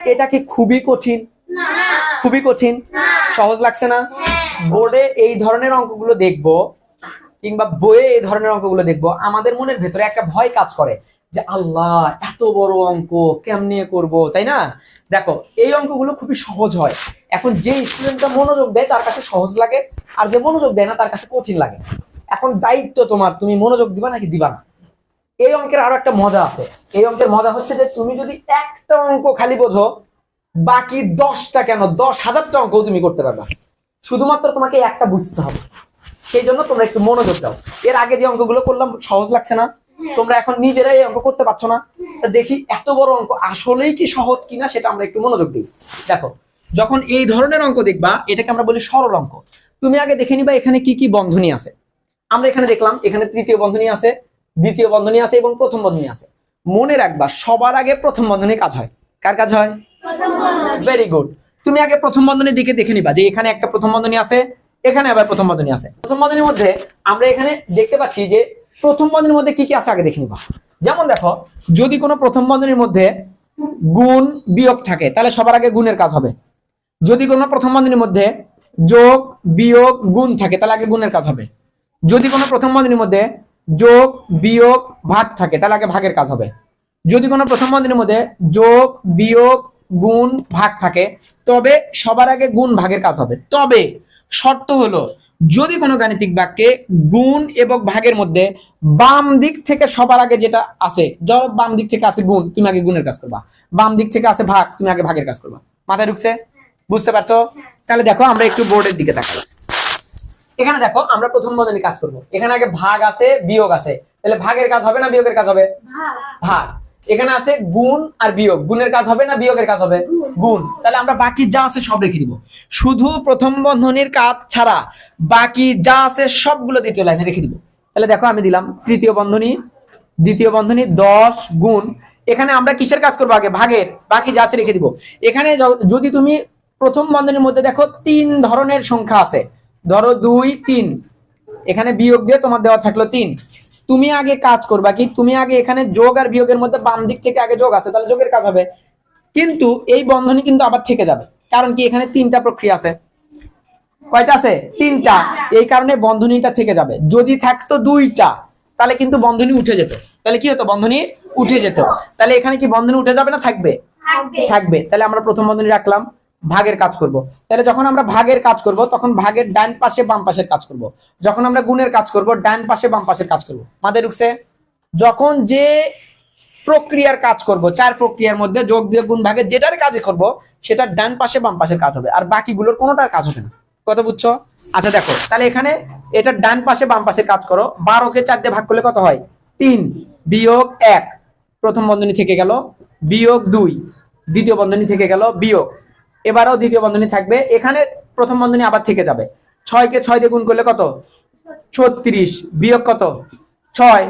এটা কি খুবই কঠিন? খুবই কঠিন? সহজ লাগছে না? বোর্ডে এই ধরনের অঙ্কগুলো দেখব কিংবা বইয়ে এই ধরনের অঙ্কগুলো দেখব আমাদের মনের ভেতরে একটা ভয় কাজ করে যে আল্লাহ এত বড় অঙ্ক কেমনে করব? তাই না? দেখো এই অঙ্কগুলো খুবই সহজ হয়। এখন যে স্টুডেন্টটা মনোযোগ দেয় তার কাছে সহজ লাগে আর যে মনোযোগ দেয় না তার কাছে কঠিন লাগে। এখন দায়িত্ব তোমার তুমি মনোযোগ দিবা নাকি দিবা না? এই অঙ্কের আরও একটা মজা আছে। এই অঙ্কের মজা হচ্ছে যে তুমি যদি একটা অঙ্ক খালি বোঝো, বাকি দশটা কেন? দশ হাজারটা অঙ্ক তুমি করতে পারবা। শুধুমাত্র তোমাকে একটা বুঝতে হবে। সেই জন্য তোমরা একটু মনোযোগ দাও। এর আগে যে অঙ্কগুলো করলাম, সহজ লাগছে না। তোমরা এখন নিজেরাই এই অঙ্ক করতে পারছ না। দেখি, এত বড় অঙ্ক আসলেই কি সহজ কিনা সেটা আমরা একটু মনোযোগ দিই। দেখো, যখন এই ধরনের অঙ্ক দেখবা, এটাকে আমরা বলি সরল অঙ্ক। তুমি আগে দেখে নিবা এখানে কি কি বন্ধনী আছে। আমরা এখানে দেখলাম, এখানে তৃতীয় বন্ধনী আছে। দ্বিতীয় বন্ধনী আছে এবং প্রথম বন্ধনী আছে। মনে রাখবা সবার আগে প্রথম বন্ধনী কাজ হয়? কার কাজ হয়? ভেরি গুড তুমি আগে প্রথম বন্ধনীর দিকে দেখে নিবা যে এখানে একটা প্রথম বন্ধনী আছে এখানে আবার প্রথম বন্ধনী আছে। প্রথম বন্ধনীর মধ্যে আমরা এখানে দেখতে পাচ্ছি যে প্রথম বন্ধনীর মধ্যে কি কি আছে আগে দেখে নিবা। যেমন দেখো যদি কোনো প্রথম বন্ধনীর মধ্যে গুণ বিয়োগ থাকে তাহলে সবার আগে গুণের কাজ হবে। যদি কোনো প্রথম বন্ধনীর মধ্যে যোগ বিয়োগ গুণ থাকে তাহলে আগে গুণের কাজ হবে। যদি কোনো প্রথম বন্ধনীর মধ্যে যোগ, বিয়োগ, ভাগ থাকে, তাহলে আগে ভাগের কাজ হবে। যদি কোনো প্রথম বন্ধনীর মধ্যে যোগ, বিয়োগ, গুণ, ভাগ থাকে, তবে সবার আগে গুণ ভাগের কাজ হবে। তবে শর্ত হলো, যদি কোনো গাণিতিক বাক্যে গুণ এবং ভাগের মধ্যে বাম দিক থেকে সবার আগে যেটা আছে, ধরো বাম দিক থেকে আছে গুণ, তুমি আগে গুণের কাজ করবা। বাম দিক থেকে আছে ভাগ, তুমি আগে ভাগের কাজ করবা। মাথায় ঢুকছে? বুঝতে পারছ? তাহলে দেখো, আমরা একটু বোর্ডের দিকে তাকাই। এখানে দেখো আমরা প্রথম বদলে কাজ করব। এখানে আগে ভাগ আছে বিয়োগ আছে। তাহলে ভাগের কাজ হবে না বিয়োগের কাজ হবে? ভাগ। এখানে আছে গুণ আর বিয়োগ। গুণের কাজ হবে না বিয়োগের কাজ হবে? গুণ। তাহলে আমরা বাকি যা আছে সব রেখে দিব। শুধু প্রথম বন্ধনীর কাজ ছাড়া বাকি যা আছে সবগুলো দ্বিতীয় লাইনে রেখে দিব। তাহলে দেখো আমি দিলাম তৃতীয় বন্ধনী দ্বিতীয় বন্ধনী দশ গুণ। এখানে আমরা কিসের কাজ করব আগে? ভাগের। বাকি যা আছে রেখে দিব। এখানে যদি তুমি প্রথম বন্ধনীর মধ্যে দেখো তিন ধরনের সংখ্যা আছে। ধরো দুই তিন। এখানে বিয়োগ দিয়ে তোমার দেওয়া থাকল তিন। তুমি আগে কাজ করবা কি? তুমি আগে এখানে যোগ আর বিয়োগের মধ্যে বাম দিক থেকে আগে যোগ আছে তাহলে যোগের কাজ হবে। কিন্তু এই বন্ধনী কিন্তু আবার থেকে যাবে। কারণ কি? এখানে তিনটা প্রক্রিয়া আছে। কয়টা আছে? তিনটা। এই কারণে বন্ধনীটা থেকে যাবে। যদি থাকতো দুইটা তাহলে কিন্তু বন্ধনী উঠে যেত। তাহলে কি হতো? বন্ধনী উঠে যেত। তাহলে এখানে কি বন্ধনী উঠে যাবে না? থাকবে। থাকবে। তাহলে আমরা প্রথম বন্ধনী রাখলাম। ভাগের কাজ করব। তাহলে যখন আমরা ভাগের কাজ করব, তখন ভাগের ডান পাশে বাম পাশের কাজ করব। যখন আমরা গুণের কাজ করব, ডান পাশে বাম পাশের কাজ করব। মাথায় ঢুকছে? যখন যে প্রক্রিয়ার কাজ করব, চার প্রক্রিয়ার মধ্যে যোগ বিয়োগ গুণ ভাগের যেটার কাজ করব, সেটা ডান পাশে বাম পাশের কাজ হবে। আর বাকিগুলোর কোনোটার কাজ হবে না। কথা বুঝছ? আচ্ছা দেখো, তাহলে এখানে এটা ডান পাশে বাম পাশে কাজ করো। বারোকে চার দিয়ে ভাগ করলে কত হয়? তিন। বিয়োগ এক। প্রথম বন্ধনী থেকে গেল। বিয়োগ দুই। দ্বিতীয় বন্ধনী থেকে গেল। বিয়োগ। এবারও দ্বিতীয় বন্ধনী থাকবে। এখানে প্রথম বন্ধনী আবার থেকে যাবে। ছয়কে ছয় দিয়ে গুণ করলে কত? ছত্রিশ। বিয়োগ কত? ছয়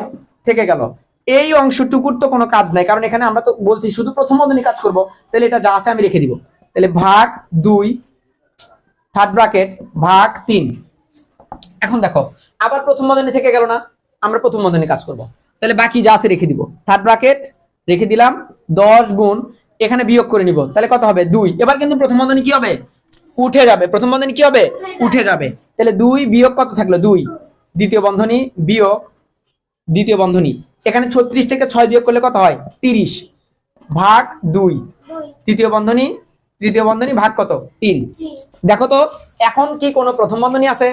থেকে গেল। এই অংশটুকুর তো কোনো কাজ নাই, কারণ এখানে আমরা তো বলছি শুধু প্রথম বন্ধনী কাজ করব, তাহলে এটা যা আছে আমি রেখে দিব। তাহলে ভাগ দুই থার্ড ব্রাকেট ভাগ তিন। এখন দেখো, আবার প্রথম বন্ধনী থেকে গেল না, আমরা প্রথম বন্ধনী কাজ করব। তাহলে বাকি যা আছে রেখে দিব। থার্ড ব্রাকেট রেখে দিলাম, দশ গুণ এখানে বিয়োগ করে নিব। তাহলে কত হবে? দুই। এবার কিন্তু প্রথম বন্ধনী কি হবে? উঠে যাবে। প্রথম বন্ধনী কি হবে? উঠে যাবে। তাহলে দুই বিয়োগ কত থাকল? দুই। দ্বিতীয় বন্ধনী বিয়োগ দ্বিতীয় বন্ধনী। এখানে ছত্রিশ থেকে ছয় বিয়োগ করলে কত হয়? তিরিশ। ভাগ দুই। তৃতীয় বন্ধনী তৃতীয় বন্ধনী ভাগ কত? তিন। দেখো তো, এখন কি কোনো প্রথম বন্ধনী আছে?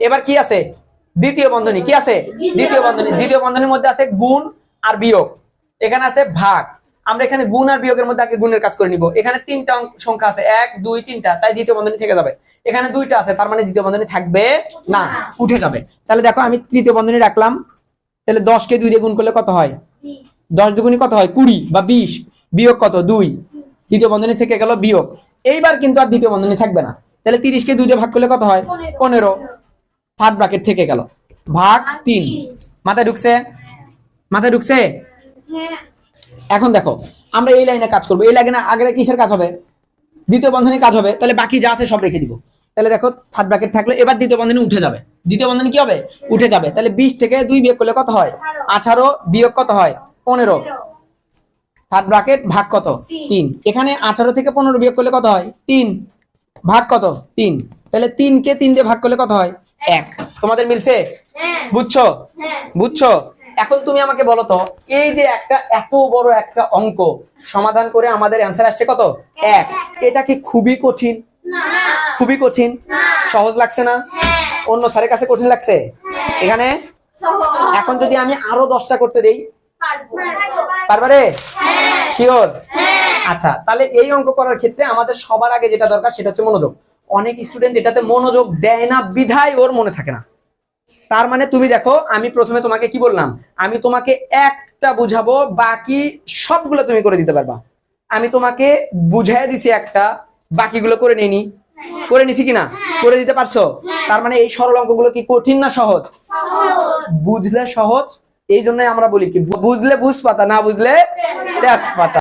এবার কি আছে? দ্বিতীয় বন্ধনী। কি আছে? দ্বিতীয় বন্ধনী। দ্বিতীয় বন্ধনীর মধ্যে আছে গুণ আর বিয়োগ। এখানে আছে ভাগ। আমরা এখানে গুণ আর বিয়োগের মধ্যে আগে গুণের কাজ করে নিব। এখানে তিনটা সংখ্যা আছে এক দুই তিনটা। তাই দ্বিতীয় বন্ধনী থেকে যাবে। এখানে দুইটা আছে তার মানে দ্বিতীয় বন্ধনী থাকবে না উঠে যাবে। তাহলে দেখো আমি তৃতীয় বন্ধনী রাখলাম। তাহলে দশকে দুই দিয়ে গুণ করলে কত হয়? দশ দুগুণি কত হয়? কুড়ি বা বিশ। বিয়োগ কত? দুই। দ্বিতীয় বন্ধনী থেকে গেল বিয়োগ। এইবার কিন্তু আর দ্বিতীয় বন্ধনী থাকবে না। তাহলে তিরিশকে দুই দিয়ে ভাগ করলে কত হয়? পনেরো। থার্ড ব্রাকেট থেকে গেল। ভাগ তিন। মাথায় ঢুকছে? মাথায় ঢুকছে? এখন দেখো আমরা এই লাইনে কাজ করব। এই লাইনে আগে কিসের কাজ হবে? দ্বিতীয় বন্ধনী কাজ হবে। তাহলে বাকি যা আছে সব রেখে দিব। তাহলে দেখো থার্ড ব্র্যাকেট থাকলে এবার দ্বিতীয় বন্ধনী উঠে যাবে। দ্বিতীয় বন্ধনী কি হবে? উঠে যাবে। তাহলে বিশ থেকে দুই বিয়োগ করলে কত হয়? আঠারো বিয়োগ কত হয়? পনেরো। থার্ড ব্র্যাকেট ভাগ কত? তিন। এখানে আঠারো থেকে পনেরো বিয়োগ করলে কত হয়? তিন। ভাগ কত? তিন। তাহলে তিনকে তিন দিয়ে ভাগ করলে কত হয়? এক। তোমাদের মিলছে? বুঝছ? বুঝছ? এখন তুমি আমাকে বলো তো এই যে একটা এত বড় একটা অঙ্ক সমাধান করে আমাদের অ্যান্সার আসছে কত? এক। এটা কি খুবই কঠিন? খুবই কঠিন? সহজ লাগছে না? অন্য স্যারের কাছে কঠিন লাগছে? এখানে? এখন যদি আমি আরও দশটা করতে দেই? পারবারে শিওর আচ্ছা তাহলে এই অঙ্ক করার ক্ষেত্রে আমাদের সবার আগে যেটা দরকার সেটা হচ্ছে মনোযোগ। অনেক স্টুডেন্ট এটাতে মনোযোগ দেয় না বিধায় ওর মনে থাকে না। তার মানে তুমি দেখো আমি প্রথমে তোমাকে কি বললাম? আমি তোমাকে একটা বুঝাবো বাকি সবগুলো তুমি করে দিতে পারবা। আমি তোমাকে বুঝাই দিছি একটা বাকিগুলো করে নিনি করে নিছি কিনা? করে দিতে পারছ? তার মানে এই সরল অঙ্কগুলো কি কঠিন না সহজ? বুঝলে সহজ এই জন্য আমরা বলি কি বুঝলে বুঝ পাতা না বুঝলে তেজ পাতা